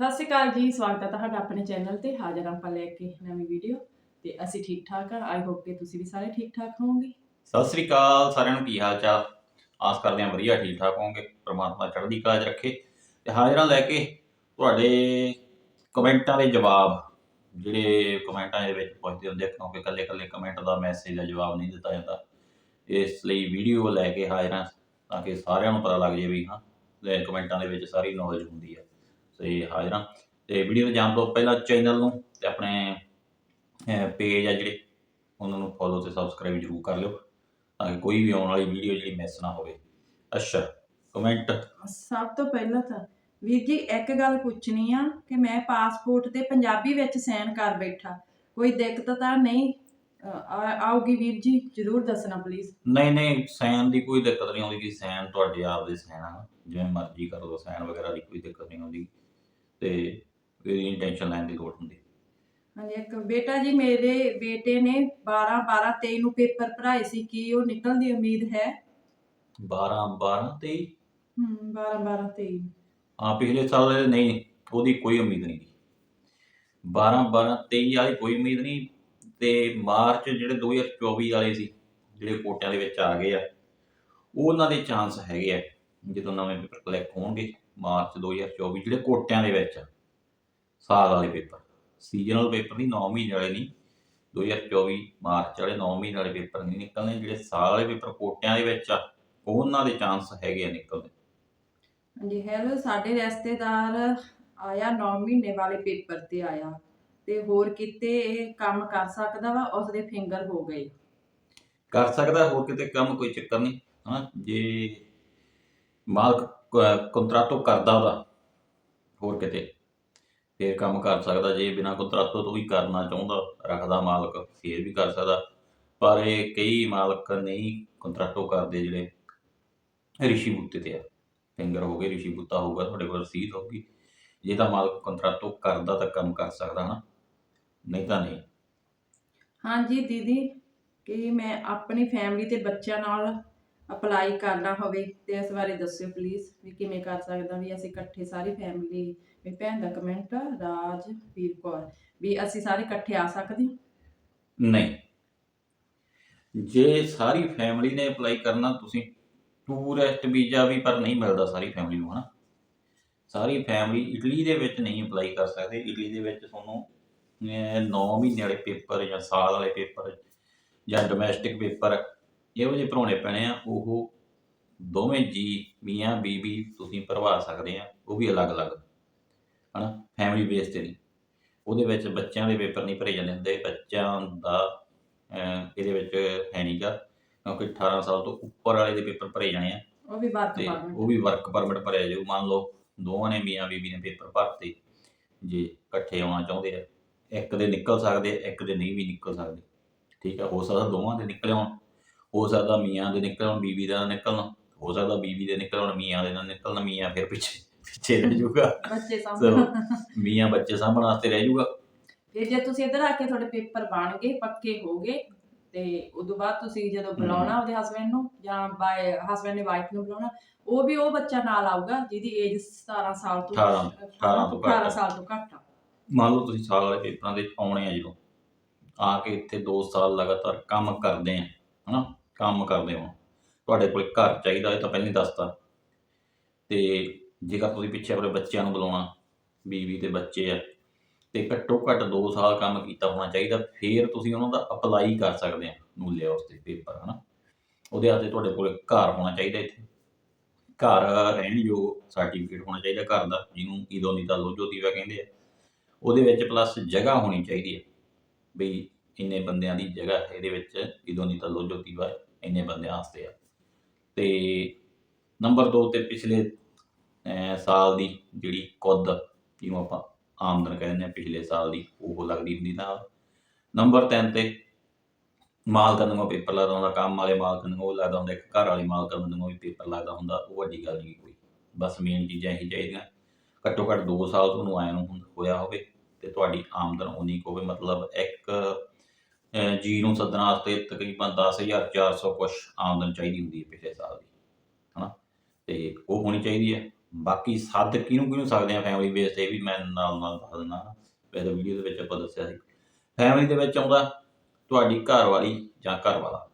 ਸਤਿ ਸ਼੍ਰੀ ਅਕਾਲ ਜੀ, ਸਵਾਗਤ ਹੈ ਤੁਹਾਡਾ ਆਪਣੇ ਚੈਨਲ ਤੇ। ਹਾਜ਼ਰ ਆਪਾਂ ਲੈ ਕੇ ਨਵੀਂ ਵੀਡੀਓ ਤੇ ਅਸੀਂ ਠੀਕ ਠਾਕ ਹਾਂ ਆਈ ਹੋਪ ਕਿ ਤੁਸੀਂ ਵੀ ਸਾਰੇ ਠੀਕ ਠਾਕ ਹੋਵੋਗੇ। ਸਤਿ ਸ੍ਰੀ ਅਕਾਲ, ਸਾਰਿਆਂ ਨੂੰ ਕੀ ਹਾਲ ਚਾਲ? ਆਸ ਕਰਦੇ ਹਾਂ ਵਧੀਆ ਠੀਕ ਠਾਕ ਹੋਵੋਗੇ। ਪ੍ਰਮਾਤਮਾ ਚੜ੍ਹਦੀ ਕਾਜ ਰੱਖੇ। ਤੇ ਹਾਜ਼ਰਾਂ ਲੈ ਕੇ ਤੁਹਾਡੇ ਕਮੈਂਟਾਂ ਦੇ ਜਵਾਬ। ਜਿਹੜੇ ਕਮੈਂਟਾਂ ਦੇ ਵਿੱਚ ਪੁੱਛਦੇ ਹੁੰਦੇ ਕਿਉਂਕਿ ਇਕੱਲੇ ਇਕੱਲੇ ਕਮੈਂਟ ਦਾ ਮੈਸੇਜ ਦਾ ਜਵਾਬ ਨਹੀਂ ਦਿੱਤਾ ਜਾਂਦਾ। ਇਸ ਲਈ ਵੀਡੀਓ ਲੈ ਕੇ ਹਾਜ਼ਰਾਂ ਤਾਂ ਕਿ ਸਾਰਿਆਂ ਨੂੰ ਪਤਾ ਲੱਗ ਜਾਵੇ ਵੀ ਹਾਂ ਕਮੈਂਟਾਂ ਦੇ ਵਿੱਚ ਸਾਰੀ ਨੌਲੇਜ ਹੁੰਦੀ ਹੈ ਤੇ ਹਾਜ਼ਰਾਂ ਤੇ ਵੀਡੀਓ ਨੂੰ ਜਾਣ ਤੋਂ ਪਹਿਲਾਂ ਚੈਨਲ ਨੂੰ ਤੇ ਆਪਣੇ ਪੇਜ ਆ ਜਿਹੜੇ ਉਹਨਾਂ ਨੂੰ ਫੋਲੋ ਤੇ ਸਬਸਕ੍ਰਾਈਬ ਜ਼ਰੂਰ ਕਰ ਲਿਓ ਤਾਂ ਕਿ ਕੋਈ ਵੀ ਆਉਣ ਵਾਲੀ ਵੀਡੀਓ ਜਿਹੜੀ ਮਿਸ ਨਾ ਹੋਵੇ। ਅੱਛਾ ਕਮੈਂਟ ਸਭ ਤੋਂ ਪਹਿਲਾਂ ਤਾਂ ਵੀਰ ਜੀ ਇੱਕ ਗੱਲ ਪੁੱਛਣੀ ਆ ਕਿ ਮੈਂ ਪਾਸਪੋਰਟ ਤੇ ਪੰਜਾਬੀ ਵਿੱਚ ਸਾਈਨ ਕਰ ਬੈਠਾ ਕੋਈ ਦਿੱਕਤ ਤਾਂ ਨਹੀਂ? ਅ, ਆ- ਆਊਗੀ ਵੀਰ ਜੀ ਜ਼ਰੂਰ ਦੱਸਣਾ ਪਲੀਜ਼ ਨਹੀਂ ਨਹੀਂ ਸਾਈਨ ਦੀ ਕੋਈ ਦਿੱਕਤ ਨਹੀਂ ਆਉਂਦੀ ਕਿ ਸਾਈਨ ਤੁਹਾਡੇ ਆਪ ਦੇ ਸਾਈਨ ਆ ਜਿਵੇਂ ਮਰਜ਼ੀ ਕਰ ਲਓ ਸਾਈਨ ਵਗੈਰਾ ਦੀ ਕੋਈ ਦਿੱਕਤ ਨਹੀਂ ਆਉਂਦੀ। ਤੇ ਇਹਦੀ ਟੈਨਸ਼ਨ ਲੈਣ ਦੀ ਲੋੜ ਹੁੰਦੀ। ਹਾਂਜੀ ਇੱਕ ਬੇਟਾ ਜੀ ਮੇਰੇ ਬੇਟੇ ਨੇ 12 12 23 ਨੂੰ ਪੇਪਰ ਭਰਾਏ ਸੀ ਕੀ ਉਹ ਨਿਕਲਣ ਦੀ ਉਮੀਦ ਹੈ। 12 12 ਤੇ ਹੂੰ 12 12 23 ਹਾਂ ਪਿਛਲੇ ਸਾਲ ਨਹੀਂ ਉਹਦੀ ਕੋਈ ਉਮੀਦ ਨਹੀਂ 12 12 23 ਵਾਲੀ ਕੋਈ ਉਮੀਦ ਨਹੀਂ ਤੇ ਮਾਰਚ ਜਿਹੜੇ 2024 ਵਾਲੇ ਸੀ ਜਿਹੜੇ ਕੋਟਿਆਂ ਦੇ ਵਿੱਚ ਆ ਗਏ ਆ ਉਹਨਾਂ ਦੇ ਚਾਂਸ ਹੈਗੇ ਆ ਜਦੋਂ ਨਵੇਂ ਪੇਪਰ ਕਲੈਕਟ ਹੋਣਗੇ। ਮਾਰਚ 2024 ਜਿਹੜੇ ਕੋਟਿਆਂ ਦੇ ਵਿੱਚ ਸਾਲ ਵਾਲੇ ਪੇਪਰ। ਸੀਜ਼ਨਲ ਪੇਪਰ ਨਹੀਂ 9 ਮਹੀਨੇ ਵਾਲੇ ਨਹੀਂ 2024 ਮਾਰਚ ਵਾਲੇ 9 ਮਹੀਨੇ ਵਾਲੇ ਪੇਪਰ ਨਹੀਂ ਨਿਕਲਣੇ। ਜਿਹੜੇ ਸਾਲ ਵਾਲੇ ਪੇਪਰ ਕੋਟਿਆਂ ਦੇ ਵਿੱਚ ਆ ਉਹਨਾਂ ਦੇ ਚਾਂਸ ਹੈਗੇ ਆ ਨਿਕਲਣ। ਦੇ ਹਾਂਜੀ ਹੈਲੋ ਸਾਡੇ ਰਿਸ਼ਤੇਦਾਰ ਆਇਆ 9 ਮਹੀਨੇ ਵਾਲੇ ਪੇਪਰ ਤੇ ਆਇਆ ਤੇ ਹੋਰ ਕਿਤੇ ਇਹ ਕੰਮ ਕਰ ਸਕਦਾ ਵਾ ਉਸਦੇ ਫਿੰਗਰ ਹੋ ਗਏ। ਕਰ ਸਕਦਾ ਹੋਰ ਕਿਤੇ ਕੰਮ ਕੋਈ ਚੱਕਰ ਨਹੀਂ। ਹਾਂ ਜੇ ਮਾਲਕ ਕੰਟਰਾਟੋ ਕਰਦਾ ਉਹਦਾ, ਹੋਰ ਕਿਤੇ। ਫੇਰ ਕੰਮ ਕਰ ਸਕਦਾ, ਜੇ ਬਿਨਾ ਕੰਟਰਾਟੋ ਤੋਂ ਵੀ ਕਰਨਾ ਚਾਹੁੰਦਾ, ਰੱਖਦਾ ਮਾਲਕ, ਫੇਰ ਵੀ ਕਰ ਸਕਦਾ। ਪਰ ਇਹ ਕਈ ਮਾਲਕ ਨਹੀਂ ਕੰਟਰਾਟੋ ਕਰਦੇ ਜਿਹੜੇ ਰਿਸ਼ੀ ਬੁੱਤੇ ਤੇ ਆ। ਫਿੰਗਰ ਹੋ ਗਏ, ਰਿਸ਼ੀ ਬੁੱਤਾ ਹੋਊਗਾ, ਤੁਹਾਡੇ ਕੋਲ ਰਸੀਦ ਹੋਊਗੀ। ਜੇ ਤਾਂ ਮਾਲਕ ਕੰਟਰਾਟੋ ਕਰਦਾ ਤਾਂ ਕੰਮ ਕਰ ਸਕਦਾ, ਹਨਾ? ਨਹੀਂ ਤਾਂ ਨਹੀਂ। ਹਾਂਜੀ ਦੀਦੀ, ਕਿ ਮੈਂ ਆਪਣੀ ਫੈਮਿਲੀ ਤੇ ਬੱਚਿਆਂ ਨਾਲ ਅਪਲਾਈ ਕਰਨਾ ਹੋਵੇ ਤੇ ਇਸ ਬਾਰੇ ਦੱਸਿਓ ਪਲੀਜ਼ ਵੀ ਕਿਵੇਂ ਕਰ ਸਕਦਾ ਵੀ ਅਸੀਂ ਇਕੱਠੇ ਸਾਰੀ ਫੈਮਿਲੀ ਵੀ ਭੈਣ ਦਾ ਕਮੈਂਟ ਰਾਜਵੀਰ ਕੌਰ, ਵੀ ਅਸੀਂ ਸਾਰੇ ਇਕੱਠੇ ਆ ਸਕਦੇ ਹਾਂ? ਨਹੀਂ। ਜੇ ਸਾਰੀ ਫੈਮਿਲੀ ਨੇ ਅਪਲਾਈ ਕਰਨਾ, ਤੁਸੀਂ ਟੂਰਿਸਟ ਵੀਜ਼ਾ ਵੀ ਪਰ ਨਹੀਂ ਮਿਲਦਾ ਸਾਰੀ ਫੈਮਿਲੀ ਨੂੰ, ਹਨਾ? ਸਾਰੀ ਫੈਮਿਲੀ ਇਟਲੀ ਦੇ ਵਿੱਚ ਨਹੀਂ ਅਪਲਾਈ ਕਰ ਸਕਦੇ। ਇਟਲੀ ਦੇ ਵਿੱਚ ਤੁਹਾਨੂੰ 9 ਮਹੀਨੇ ਵਾਲੇ ਪੇਪਰ ਜਾਂ ਸਾਲ ਵਾਲੇ ਪੇਪਰ ਜਾਂ ਡੋਮੈਸਟਿਕ ਪੇਪਰ ਇਹੋ ਜਿਹੇ ਭਰਾਉਣੇ ਪੈਣੇ ਆ ਉਹ ਦੋਵੇਂ ਜੀ ਮੀਆਂ ਬੀਬੀ ਤੁਸੀਂ ਭਰਵਾ ਸਕਦੇ ਆ ਉਹ ਵੀ ਅਲੱਗ-ਅਲੱਗ ਹਨਾ ਫੈਮਿਲੀ ਬੇਸ ਤੇ ਨਹੀਂ। ਉਹਦੇ ਵਿੱਚ ਬੱਚਿਆਂ ਦੇ ਪੇਪਰ ਨਹੀਂ ਭਰੇ ਜਾਂਦੇ ਹੁੰਦੇ ਬੱਚਿਆਂ ਦਾ ਇਹਦੇ ਵਿੱਚ ਹੈ ਨਹੀਂਗਾ ਕਿਉਂਕਿ 18 ਸਾਲ ਤੋਂ ਉੱਪਰ ਵਾਲੇ ਦੇ ਪੇਪਰ ਭਰੇ ਜਾਣੇ ਆ। ਉਹ ਵੀ ਵਰਕ ਪਾਉਣਾ ਉਹ ਵੀ ਵਰਕ ਪਰਮਿਟ ਭਰਿਆ ਜਾਊ ਮੰਨ ਲਓ ਦੋਵਾਂ ਨੇ ਮੀਆਂ ਬੀਬੀ ਨੇ ਪੇਪਰ ਭਰਤੇ ਜੇ ਇਕੱਠੇ ਆਉਣਾ ਚਾਹੁੰਦੇ ਆ ਇੱਕ ਦੇ ਨਿਕਲ ਸਕਦੇ ਇੱਕ ਦੇ ਨਹੀਂ ਵੀ ਨਿਕਲ ਸਕਦੇ ਠੀਕ ਆ ਹੋ ਸਕਦਾ ਦੋਵਾਂ ਦੇ ਨਿਕਲ ਆਉਣ। ਹੋ ਸਕਦਾ ਮੀਆਂ ਦੇ ਨਿਕਲ ਆਉਣ ਬੀਬੀ ਦਾ ਨਿਕਲਣ ਹੋ ਸਕਦਾ ਬੀਬੀ ਦੇ ਨਿਕਲ ਆਉਣ ਮੀਆਂ ਦੇ ਨਾਲ ਨਿਕਲਣ ਮੀਆਂ ਫਿਰ ਪਿੱਛੇ ਪਿੱਛੇ ਰਹਿ ਜਾਊਗਾ। ਬੱਚੇ ਸਾਹਮਣੇ। ਮੀਆਂ ਬੱਚੇ ਸਾਂਭਣ ਵਾਸਤੇ ਰਹਿ ਜਾਊਗਾ। ਫਿਰ ਜੇ ਤੁਸੀਂ ਇੱਧਰ ਆ ਕੇ ਤੁਹਾਡੇ ਪੇਪਰ ਬਣ ਗਏ ਪੱਕੇ ਹੋ ਗਏ ਤੇ ਉਦੋਂ ਬਾਅਦ ਤੁਸੀਂ ਜਦੋਂ ਬੁਲਾਉਣਾ ਉਹਦੇ ਹਸਬੰਡ ਨੂੰ ਜਾਂ ਬਾਈ ਹਸਬੰਡ ਨੇ ਵਾਈਫ ਨੂੰ ਬੁਲਾਉਣਾ ਉਹ ਵੀ ਉਹ ਬੱਚਾ ਨਾਲ ਆਊਗਾ ਜਿਹਦੀ ਏਜ 17 ਸਾਲ ਤੋਂ 18 18 ਤੋਂ ਘੱਟ। 18 ਸਾਲ ਤੋਂ ਘੱਟ ਮੰਨ ਲਓ ਤੁਸੀਂ ਸਾਲ ਵਾਲੇ ਪੇਪਰਾਂ ਦੇ ਆਉਣੇ ਆ ਜਦੋਂ ਆ ਕੇ ਇੱਥੇ 2 ਸਾਲ ਲਗਾਤਾਰ ਕੰਮ ਕਰਦੇ ਆ ਹਨਾ? ਕੰਮ ਕਰਦੇ ਹੋ। ਤੁਹਾਡੇ ਕੋਲ ਘਰ ਚਾਹੀਦਾ ਇਹ ਤਾਂ ਪਹਿਲਾਂ ਹੀ ਦੱਸਤਾ। ਤੇ ਜੇਕਰ ਤੁਸੀਂ ਪਿੱਛੇ ਆਪਣੇ ਬੱਚਿਆਂ ਨੂੰ ਬੁਲਾਉਣਾ, ਬੀਵੀ ਤੇ ਬੱਚੇ ਆ, ਤੇ ਘੱਟੋ ਘੱਟ 2 ਸਾਲ ਕੰਮ ਕੀਤਾ ਹੋਣਾ ਚਾਹੀਦਾ, ਫਿਰ ਤੁਸੀਂ ਉਹਨਾਂ ਦਾ ਅਪਲਾਈ ਕਰ ਸਕਦੇ ਆ ਨੂੰ ਲਿਆ ਉਸ ਤੇ ਪੇਪਰ, ਹਨਾ। ਉਹਦੇ ਵਾਸਤੇ ਤੁਹਾਡੇ ਕੋਲ ਘਰ ਹੋਣਾ ਚਾਹੀਦਾ ਇੱਥੇ। ਘਰ ਰਹਿਣ ਯੋਗ ਸਰਟੀਫਿਕੇਟ ਹੋਣਾ ਚਾਹੀਦਾ ਘਰ ਦਾ, ਜਿਹਨੂੰ ਇਦੋਂ ਦੀ ਤਾਂ ਕਹਿੰਦੇ ਆ। ਉਹਦੇ ਵਿੱਚ ਪਲੱਸ ਜਗ੍ਹਾ ਹੋਣੀ ਚਾਹੀਦੀ ਹੈ ਬਈ ਇੰਨੇ ਬੰਦਿਆਂ ਦੀ ਜਗ੍ਹਾ ਇਹਦੇ ਵਿੱਚ, ਇਦੋਂ ਨਹੀਂ ਤਾਂ ਇੰਨੇ ਬੰਦਿਆਂ ਵਾਸਤੇ ਆ। ਤੇ ਨੰਬਰ 2 ਤੇ ਪਿਛਲੇ ਸਾਲ ਦੀ ਜਿਹੜੀ ਕੁੱਦ ਜਿਹਨੂੰ ਆਪਾਂ ਆਮਦਨ ਕਹਿੰਦੇ ਆ ਪਿਛਲੇ ਸਾਲ ਦੀ, ਉਹ ਲੱਗਦੀ ਹੁੰਦੀ ਨਾਲ। ਨੰਬਰ 3 ਤੇ ਮਾਲਕਾਂ ਨੂੰ ਪੇਪਰ ਲੱਗਦਾ ਹੁੰਦਾ, ਕੰਮ ਵਾਲੇ ਮਾਲਕਾਂ ਨੂੰ ਉਹ ਲੱਗਦਾ ਹੁੰਦਾ, ਇੱਕ ਘਰ ਵਾਲੇ ਮਾਲਕਾਂ ਨੂੰ ਵੀ ਪੇਪਰ ਲੱਗਦਾ ਹੁੰਦਾ, ਉਹ ਵੱਡੀ ਗੱਲ ਨਹੀਂ ਕੋਈ। ਬਸ ਮੇਨ ਚੀਜ਼ਾਂ ਇਹੀ ਚਾਹੀਦੀਆਂ। ਘੱਟੋ ਘੱਟ 2 ਸਾਲ ਤੁਹਾਨੂੰ ਆਇਆ ਨੂੰ ਹੁਣ ਹੋਇਆ ਹੋਵੇ ਤੇ ਤੁਹਾਡੀ ਆਮਦਨ ਉਨੀ ਕੁ ਹੋਵੇ, ਮਤਲਬ ਇੱਕ ਜੀ ਨੂੰ ਸੱਦਣ ਵਾਸਤੇ ਤਕਰੀਬਨ 10400 ਕੁਛ ਆਮਦਨ ਚਾਹੀਦੀ ਹੁੰਦੀ ਹੈ ਪਿਛਲੇ ਸਾਲ ਦੀ, ਹਨਾ? ਤੇ ਉਹ ਹੋਣੀ ਚਾਹੀਦੀ ਹੈ। ਬਾਕੀ ਸੱਦ ਕਿਹਨੂੰ ਕਿਹਨੂੰ ਸਕਦੇ ਆ ਫੈਮਿਲੀ ਬੇਸ ਤੇ ਇਹ ਵੀ ਮੈਂ ਨਾਲ ਨਾਲ ਦੱਸ ਦਿੰਦਾ ਵੈਸੇ ਵੀਡੀਓ ਦੇ ਵਿੱਚ ਆਪਾਂ ਦੱਸਿਆ ਸੀ। ਫੈਮਿਲੀ ਦੇ ਵਿੱਚ ਆਉਂਦਾ ਤੁਹਾਡੀ ਘਰ ਵਾਲੀ ਜਾਂ ਘਰ ਵਾਲਾ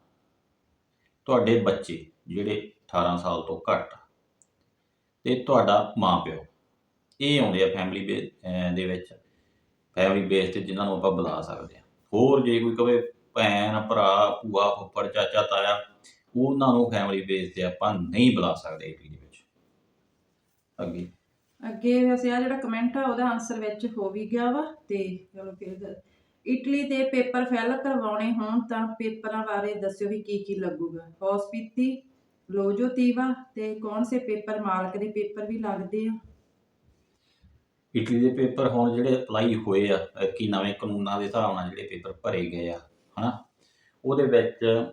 ਤੁਹਾਡੇ ਬੱਚੇ ਜਿਹੜੇ 18 ਸਾਲ ਤੋਂ ਘੱਟ। ਤੇ ਤੁਹਾਡਾ ਮਾਪਿਓ। ਇਹ ਆਉਂਦੇ ਆ ਫੈਮਿਲੀ ਦੇ ਵਿੱਚ। ਫੈਮਿਲੀ ਬੇਸ ਤੇ ਜਿਨ੍ਹਾਂ ਨੂੰ ਆਪਾਂ ਬੁਲਾ ਸਕਦੇ ਆ ਹੋਰ ਜੇ ਕੋਈ ਕਵੇ ਭੈਣ, ਭਰਾ, ਭੂਆ, ਫੁੱਫੜ, ਚਾਚਾ, ਤਾਇਆ, ਉਹਨਾਂ ਨੂੰ ਫੈਮਿਲੀ ਬੇਸ ਤੇ ਆਪਾਂ ਨਹੀਂ ਬੁਲਾ ਸਕਦੇ ਇਟਲੀ ਦੇ ਵਿੱਚ। ਅੱਗੇ। ਅੱਗੇ ਵੈਸੇ ਆ ਜਿਹੜਾ ਕਮੈਂਟ ਆ, ਉਹਦਾ ਆਨਸਰ ਵਿੱਚ ਹੋ ਵੀ ਗਿਆ ਵਾ, ਤੇ ਚਲੋ ਫਿਰ ਇਟਲੀ ਦੇ ਪੇਪਰ ਫਿਲ ਕਰਵਾਉਣੇ ਹੋਣ ਤਾਂ ਪੇਪਰਾਂ ਬਾਰੇ ਦੱਸਿਓ ਵੀ ਕੀ ਕੀ ਲੱਗੂਗਾ ਹੌਸਪਿਟੀ ਲੋਜੋਤੀਵਾ ਤੇ ਕੌਣ ਸੇ ਪੇਪਰ, ਮਾਲਕ ਦੇ ਪੇਪਰ ਵੀ ਲੱਗਦੇ ਆ। ਇਟਲੀ ਦੇ ਪੇਪਰ ਹੁਣ ਜਿਹੜੇ ਅਪਲਾਈ ਹੋਏ ਆ ਕਿ ਨਵੇਂ ਕਾਨੂੰਨਾਂ ਦੇ ਹਿਸਾਬ ਨਾਲ ਜਿਹੜੇ ਪੇਪਰ ਭਰੇ ਗਏ ਆ, ਹਨਾ? ਉਹਦੇ ਵਿੱਚ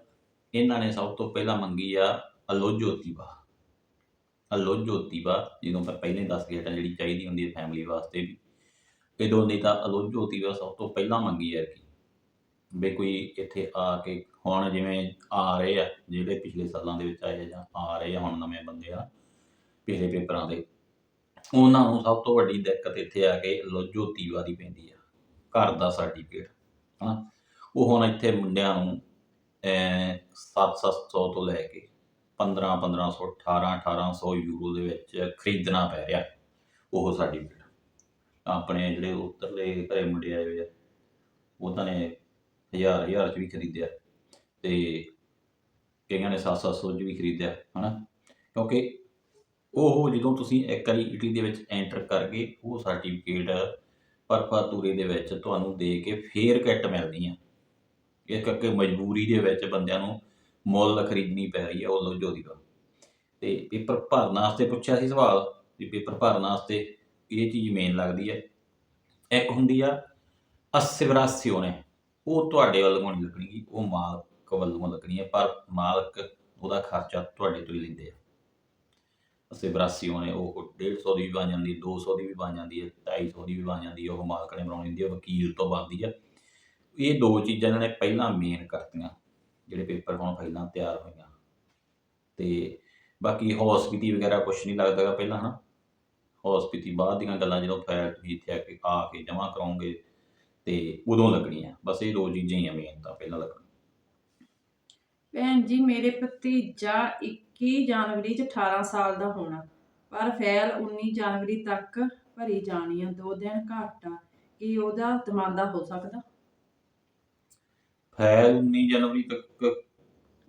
ਇਹਨਾਂ ਨੇ ਸਭ ਤੋਂ ਪਹਿਲਾਂ ਮੰਗੀ ਆ ਅਲੋਜੋਤੀਵਾ ਅਲੋਜੋਤੀਵਾ ਜਿਹਨੂੰ ਮੈਂ ਪਹਿਲੇ ਦੱਸ ਗਿਆ ਤਾਂ ਜਿਹੜੀ ਚਾਹੀਦੀ ਹੁੰਦੀ ਹੈ ਫੈਮਿਲੀ ਵਾਸਤੇ ਵੀ। ਇਹ ਦੋਨੇ ਤਾਂ ਅਲੋਜੋਤੀਵਾ ਸਭ ਤੋਂ ਪਹਿਲਾਂ ਮੰਗੀ ਆ ਕਿ ਵੀ ਕੋਈ ਇੱਥੇ ਆ ਕੇ ਹੁਣ ਜਿਵੇਂ ਆ ਰਹੇ ਆ, ਜਿਹੜੇ ਪਿਛਲੇ ਸਾਲਾਂ ਦੇ ਵਿੱਚ ਆਏ ਜਾਂ ਆ ਰਹੇ ਆ ਹੁਣ ਨਵੇਂ ਬੰਦੇ ਆ, ਪਿਛਲੇ ਪੇਪਰਾਂ ਦੇ। ਉਹਨਾਂ ਨੂੰ ਸਭ ਤੋਂ ਵੱਡੀ ਦਿੱਕਤ ਇੱਥੇ ਆ ਕੇ ਲੋਜੋਤੀਵਾ ਦੀ ਪੈਂਦੀ ਆ, ਘਰ ਦਾ ਸਰਟੀਫਿਕੇਟ ਹਨਾ। ਉਹ ਹੁਣ ਇੱਥੇ ਮੁੰਡਿਆਂ ਨੂੰ 7-700 ਤੋਂ ਲੈ ਕੇ 15-1500 18-1800 ਯੂਰੋ ਦੇ ਵਿੱਚ ਖਰੀਦਣਾ ਪੈ ਰਿਹਾ, ਉਹ ਸਰਟੀਫਿਕੇਟ ਆਪਣੇ ਜਿਹੜੇ ਉੱਤਰਲੇ ਘਰੇ ਮੁੰਡੇ ਆਏ ਹੋਏ ਆ ਉਹਨਾਂ ਨੇ ਹਜ਼ਾਰ ਹਜ਼ਾਰ ਚ ਵੀ ਖਰੀਦਿਆ ਤੇ ਕਈਆਂ ਨੇ 7-700 ਚ ਵੀ ਖਰੀਦਿਆ, ਹਨਾ। ਕਿਉਂਕਿ ਉਹ ਜਦੋਂ ਤੁਸੀਂ ਇੱਕ ਵਾਰੀ ਇਟਲੀ ਦੇ ਵਿੱਚ ਐਂਟਰ ਕਰਕੇ ਉਹ ਸਰਟੀਫਿਕੇਟ ਪਰਫਾਤੂਰੇ ਦੇ ਵਿੱਚ ਤੁਹਾਨੂੰ ਦੇ ਕੇ ਫੇਰ ਕਿੱਟ ਮਿਲਦੀ ਆ। ਇਸ ਕਰਕੇ ਮਜਬੂਰੀ ਦੇ ਵਿੱਚ ਬੰਦਿਆਂ ਨੂੰ ਮੁੱਲ ਖਰੀਦਣੀ ਪੈ ਰਹੀ ਹੈ ਉਹ ਲੋਜੋ ਦੀ ਦਾ ਤੇ ਪੇਪਰ ਭਰਨ ਵਾਸਤੇ ਪੁੱਛਿਆ ਸੀ ਸਵਾਲ ਵੀ ਪੇਪਰ ਭਰਨ ਵਾਸਤੇ ਇਹ ਚੀਜ਼ ਮੇਨ ਲੱਗਦੀ ਹੈ ਇੱਕ ਹੁੰਦੀ ਆ ਅਸਿਵਰਾਸੀਓਨੇ ਉਹ ਤੁਹਾਡੇ ਵੱਲੋਂ ਨਹੀਂ ਲੱਗਣੀ ਉਹ ਮਾਲਕ ਵੱਲੋਂ ਲੱਗਣੀ ਹੈ ਪਰ ਮਾਲਕ ਉਹਦਾ ਖਰਚਾ ਤੁਹਾਡੇ ਤੋਂ ਹੀ ਲੈਂਦੇ ਆ। ਅਸਿਵਰਾਸੀਓਨੇ ਉਹ 150 ਦੀ ਵੀ ਬਣ ਜਾਂਦੀ 200 ਦੀ ਵੀ ਬਣ ਜਾਂਦੀ ਹੈ 250 ਦੀ ਵੀ ਬਣ ਜਾਂਦੀ ਹੈ, ਉਹ ਮਾਲਕ ਨੇ ਬਣਾਉਣੀ ਹੁੰਦੀ ਹੈ, ਵਕੀਲ ਤੋਂ ਬਣਦੀ ਹੈ। ਇਹ ਦੋ ਚੀਜ਼ਾਂ ਇਹਨਾਂ ਨੇ ਪਹਿਲਾਂ ਮੇਨ ਕਰਤੀਆਂ, ਜਿਹੜੇ ਪੇਪਰ ਹੁਣ ਪਹਿਲਾਂ ਤਿਆਰ ਹੋਈਆਂ। ਤੇ ਬਾਕੀ ਹੌਸਪਿਟੀ ਵਗੈਰਾ ਕੁਝ ਨਹੀਂ ਲੱਗਦਾਗਾ ਪਹਿਲਾਂ, ਹਨਾ? ਹੌਸਪਿਟੀ ਬਾਅਦ ਦੀਆਂ ਗੱਲਾਂ ਜਦੋਂ ਫਾਇਲ ਤੁਸੀਂ ਇੱਥੇ ਆ ਕੇ ਆ ਕੇ ਜਮ੍ਹਾਂ ਕਰਾਉਂਗੇ ਤੇ ਉਦੋਂ ਲੱਗਣੀਆਂ। ਬਸ ਇਹ ਦੋ ਚੀਜ਼ਾਂ ਹੀ ਆ ਮੇਨ ਤਾਂ, ਪਹਿਲਾਂ ਲੱਗਣ ਭੈਣ ਜੀ ਮੇਰੇ ਭਤੀਜਾ 21 ਜਨਵਰੀ ਚ 18 ਸਾਲ ਦਾ ਹੋਣਾ ਪਰ ਫੈਲ 19 ਜਨਵਰੀ ਤੱਕ ਭਰੀ ਜਾਣੀ ਆ ਦੋ ਦਿਨ ਘੱਟ ਕੀ ਉਹਦਾ ਤਮਾਂਦਾ ਹੋ ਸਕਦਾ? ਫਾਇਲ 19 ਜਨਵਰੀ ਤੱਕ।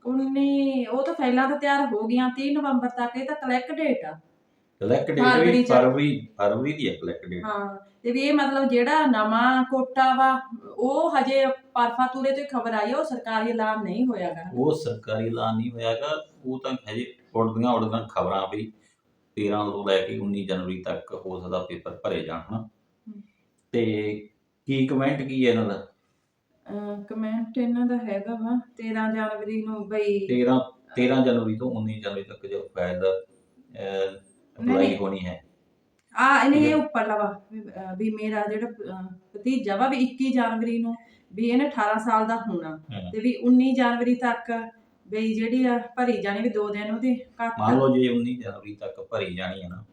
19 ਉਹ ਤਾਂ ਫੈਲਾਂ ਤਾਂ ਤਿਆਰ ਹੋ ਗਈਆਂ 30 ਨਵੰਬਰ ਤੱਕ ਇਹ ਤਾਂ ਕਲੈਕ ਡੇਟ ਆ। ਕਲੈਕਟ ਫਰਵਰੀ ਡੇਟ ਚ। ਫਰਵਰੀ ਫਰਵਰੀ ਦੀ ਹੈ ਕਲੈਕਟ ਡੇਟ ਹਾਂ ਤੇ ਵੀ ਇਹ ਮਤਲਬ ਜਿਹੜਾ ਨਵਾਂ ਕੋਟਾ ਵਾ ਉਹ ਹਜੇ ਪਰਫਾਤੂਰੇ ਤੋਂ ਖਬਰ ਆਈ ਆ ਉਹ ਸਰਕਾਰੀ ਐਲਾਨ ਨਹੀਂ ਹੋਇਆਗਾ ਉਹ ਸਰਕਾਰੀ ਐਲਾਨ ਨਹੀਂ ਹੋਇਆਗਾ ਉਹ ਤਾਂ ਹਜੇ ਉੜਦੀਆਂ ਉੜਦੀਆਂ ਖਬਰਾਂ ਵੀ 13 ਤੋਂ ਲੈ ਕੇ 19 ਜਨਵਰੀ ਤੱਕ ਹੋ ਸਕਦਾ ਪੇਪਰ ਭਰੇ ਜਾਣ ਹਨਾ? ਤੇ ਕੀ ਕਮੈਂਟ ਕੀ ਹੈ ਇਹਨਾਂ ਦਾ? ਕਮੈਂਟ ਇਹਨਾਂ ਦਾ ਹੈਗਾ ਵਾ 13 ਜਨਵਰੀ ਨੂੰ ਬਈ 13 13 ਜਨਵਰੀ ਤੋਂ 19 ਜਨਵਰੀ ਤੱਕ ਜੋ ਫਾਈਲ ਦਾ ਅਪਲਾਈ। ਹੋਣੀ ਹੈ। ਆ ਇਹਨੇ ਇਹ ਉੱਪਰ ਲਵਾ ਵੀ, ਵੀ ਮੇਰਾ ਜਿਹੜਾ ਭਤੀਜਾ ਵਾ ਵੀ 21 ਜਨਵਰੀ ਨੂੰ ਵੀ ਇਹਨੇ 18 ਸਾਲ ਦਾ ਹੋਣਾ। ਤੇ ਵੀ 19 ਜਨਵਰੀ ਤੱਕ ਬਈ ਜਿਹੜੀ ਆ ਭਰੀ ਜਾਣੀ ਵੀ ਦੋ ਦਿਨ ਉਹਦੇ ਘੱਟ। ਮੰਨ ਲਓ ਜੇ 19 ਜਨਵਰੀ ਤੱਕ ਭਰੀ ਜਾਣੀ ਹੈ ਨਾ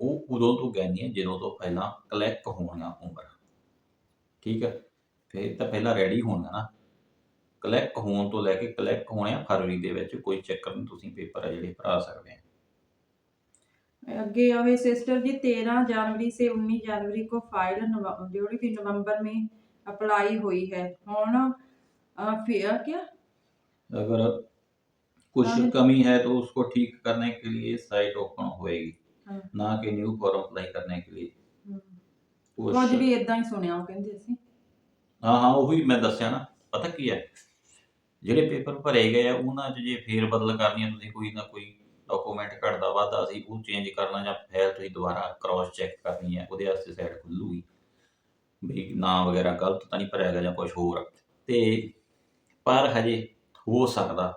ਉਹ ਉਦੋਂ ਤੋਂ ਕਹਿੰਦੀ ਹੈ ਜਦੋਂ ਤੋਂ ਪਹਿਲਾਂ ਕਲੈਕ ਹੋਣੀਆਂ ਉਮਰ। ਠੀਕ ਹੈ ਫਿਰ ਤਾਂ ਪਹਿਲਾਂ ਰੈਡੀ ਹੋਣਾ ਨਾ। ਕਲੈਕ ਹੋਣ ਤੋਂ ਲੈ ਕੇ ਕਲੈਕ ਹੋਣੇ ਫਰਵਰੀ ਦੇ ਵਿੱਚ ਕੋਈ ਚੱਕਰ ਨਹੀਂ ਤੁਸੀਂ ਪੇਪਰ ਆ ਜਿਹੜੇ ਭਰਾ ਸਕਦੇ ਆ। आगे आवे सिस्टर जी तेरह जनवरी से उन्नीस जनवरी को फाइल नव- जोड़ी थी नवंबर में अप्लाई हुई है ਹੁਣ अ, फिर क्या अगर कुछ हाँ। कमी है तो उसको ठीक करने के लिए साइट ओपन होएगी हाँ। ना कि न्यू फॉर्म अप्लाई करने के लिए ਕੁਝ कुछ ਵੀ ਇਦਾਂ ਹੀ ਸੁਣਿਆ ਉਹ ਕਹਿੰਦੇ ਸੀ ਹਾਂ ਹਾਂ ਉਹੀ ਮੈਂ ਦੱਸਿਆ ਨਾ ਪਤਾ ਕੀ ਹੈ ਜਿਹੜੇ ਪੇਪਰ ਭਰੇ ਗਏ ਆ ਉਹਨਾਂ 'ਚ ਜੇ ਫੇਰ ਬਦਲ ਕਰਨੀ ਆ ਤੁਸੀਂ ਕੋਈ ਨਾ ਕੋਈ ਡਾਕੂਮੈਂਟ ਘਟਦਾ ਵਾਧਾ ਸੀ, ਉਹ ਚੇਂਜ ਕਰਨਾ ਜਾਂ ਫਾਈਲ ਤੁਸੀਂ ਦੁਬਾਰਾ ਕ੍ਰਾਸ ਚੈੱਕ ਕਰਨੀ ਹੈ, ਉਹਦੇ ਵਾਸਤੇ ਸਾਈਡ ਖੁੱਲੂਗੀ ਵੀ ਨਾਂ ਵਗੈਰਾ ਗਲਤ ਤਾਂ ਨਹੀਂ ਭਰਿਆ ਗਿਆ ਜਾਂ ਕੁਝ ਹੋਰ ਤੇ ਪਰ ਹਜੇ ਹੋ ਸਕਦਾ,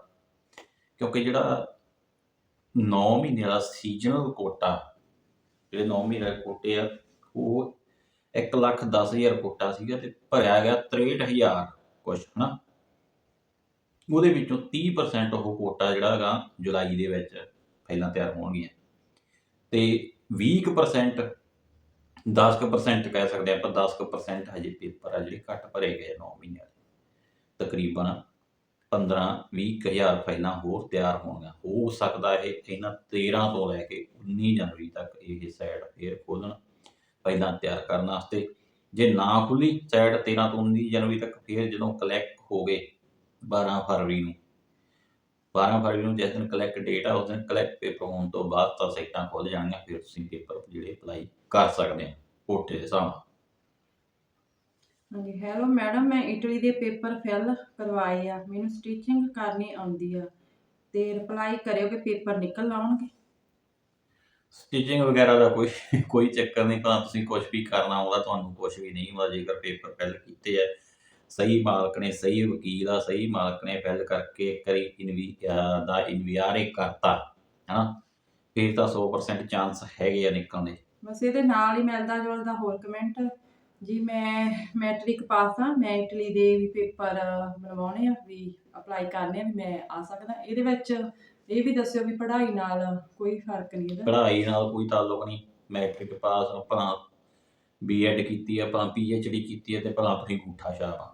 ਕਿਉਂਕਿ ਜਿਹੜਾ 9 ਮਹੀਨੇ ਦਾ ਸੀਜ਼ਨਲ ਕੋਟਾ ਜਿਹੜੇ 9 ਮਹੀਨੇ ਦੇ ਕੋਟੇ ਆ, ਉਹ 1 ਲੱਖ 10 ਹਜ਼ਾਰ ਕੋਟਾ ਸੀਗਾ ਤੇ ਭਰਿਆ ਗਿਆ 63000 ਕੁਛ, ਹਨਾ? ਉਹਦੇ ਵਿੱਚੋਂ 30% ਉਹ ਕੋਟਾ ਜਿਹੜਾ ਹੈਗਾ ਜੁਲਾਈ ਦੇ ਵਿੱਚ। ਪਹਿਲਾਂ ਤਿਆਰ ਹੋਣਗੀਆਂ। ਤੇ 20% 10% ਕਹਿ ਸਕਦੇ ਆਪਾਂ 10% ਹਜੇ ਪੇਪਰ ਆ ਜਿਹੜੇ ਘੱਟ ਭਰੇ ਗਏ 9 ਮਹੀਨਿਆਂ ਦੇ। ਤਕਰੀਬਨ 15 20 ਫਾਈਲਾਂ ਹੋਰ ਤਿਆਰ ਹੋਣਗੀਆਂ। ਹੋ ਸਕਦਾ ਇਹ ਇਹਨਾਂ 13 ਤੋਂ ਲੈ ਕੇ 19 ਜਨਵਰੀ ਤੱਕ ਇਹ ਸਾਈਟ ਫੇਰ ਖੋਲਣ, ਫਾਈਲਾਂ ਤਿਆਰ ਕਰਨ ਵਾਸਤੇ। ਜੇ ਨਾ ਖੁੱਲੀ ਸਾਈਟ 13 ਤੋਂ 19 ਜਨਵਰੀ ਤੱਕ ਫੇਰ ਜਦੋਂ ਕਲੈਕਟ ਹੋ ਗਏ 12 ਫਰਵਰੀ ਨੂੰ 12 ਫਰਵਰੀ ਨੂੰ ਜਿਸ ਦਿਨ ਕਲੈਕਟ ਡੇਟ ਆ ਉਸ ਦਿਨ ਕਲੈਕਟ ਪੇਪਰ ਹੋਣ ਤੋਂ ਬਾਅਦ ਤਾਂ ਸਾਈਟਾਂ ਖੁੱਲ ਜਾਣਗੀਆਂ ਫਿਰ ਤੁਸੀਂ ਪੇਪਰ ਜਿਹੜੇ ਅਪਲਾਈ ਕਰ ਸਕਦੇ ਆ ਕੋਟੇ ਦੇ ਹਿਸਾਬ ਨਾਲ। ਹਾਂਜੀ ਹੈਲੋ ਮੈਡਮ ਮੈਂ ਇਟਲੀ ਦੇ ਪੇਪਰ ਫਿਲ ਕਰਵਾਏ ਆ। ਮੈਨੂੰ ਸਟਿਚਿੰਗ ਕਰਨੀ ਆਉਂਦੀ ਆ। ਤੇ ਰਿਪਲਾਈ ਕਰਿਓ ਕਿ ਪੇਪਰ ਨਿਕਲ ਆਉਣਗੇ। ਸਟਿਚਿੰਗ ਵਗੈਰਾ ਦਾ ਕੋਈ ਕੋਈ ਚੱਕਰ ਨਹੀਂ ਭਾਵੇਂ ਤੁਸੀਂ ਕੁਝ ਵੀ ਕਰਨਾ ਆਉਂਦਾ ਤੁਹਾਨੂੰ ਕੁਝ ਵੀ ਨਹੀਂ ਆਉਂਦਾ ਜੇਕਰ ਪੇਪਰ ਫਿਲ ਕੀਤੇ ਆ ਸਹੀ ਮਾਲਕ ਨੇ ਸਹੀ ਵਕੀਲ ਆ ਸਹੀ ਮਾਲਕ ਨੇ ਫਿਲ ਕਰਕੇ ਇੱਕ ਵਾਰੀ ਇਨਵੀ ਦਾ ਇਨਵਿਆਰੇ ਕਰਤਾ ਹਨਾ? ਫਿਰ ਤਾਂ 100% ਚਾਂਸ ਹੈਗੇ ਆ ਨਿਕਲਣ ਦੇ। ਬਸ ਇਹਦੇ ਨਾਲ ਹੀ ਮਿਲਦਾ ਜੁਲਦਾ ਹੋਰ ਕਮੈਂਟ ਜੀ ਮੈਂ ਮੈਟ੍ਰਿਕ ਪਾਸ ਆ ਮੈਂ ਇਟਲੀ ਦੇ ਵੀ ਪੇਪਰ ਬਣਵਾਉਣੇ ਆ ਵੀ ਅਪਲਾਈ ਕਰਨੇ ਆ ਵੀ ਮੈਂ ਆ ਸਕਦਾ। ਇਹਦੇ ਵਿੱਚ ਇਹ ਵੀ ਦੱਸਿਓ ਵੀ ਪੜ੍ਹਾਈ ਨਾਲ ਕੋਈ ਫ਼ਰਕ ਨਹੀਂ ਇਹਦਾ। ਪੜ੍ਹਾਈ ਨਾਲ ਕੋਈ ਤਾਲੁਕ ਨਹੀਂ। ਮੈਟ੍ਰਿਕ ਪਾਸ ਆਪਣਾ ਬੀਐਡ ਕੀਤੀ ਆ ਆਪਣਾ ਪੀਐਚਡੀ ਕੀਤੀ ਹੈ ਤੇ ਭਲਾ ਆਪਣੀ ਅੰਗੂਠਾ ਛਾਪ ਆ।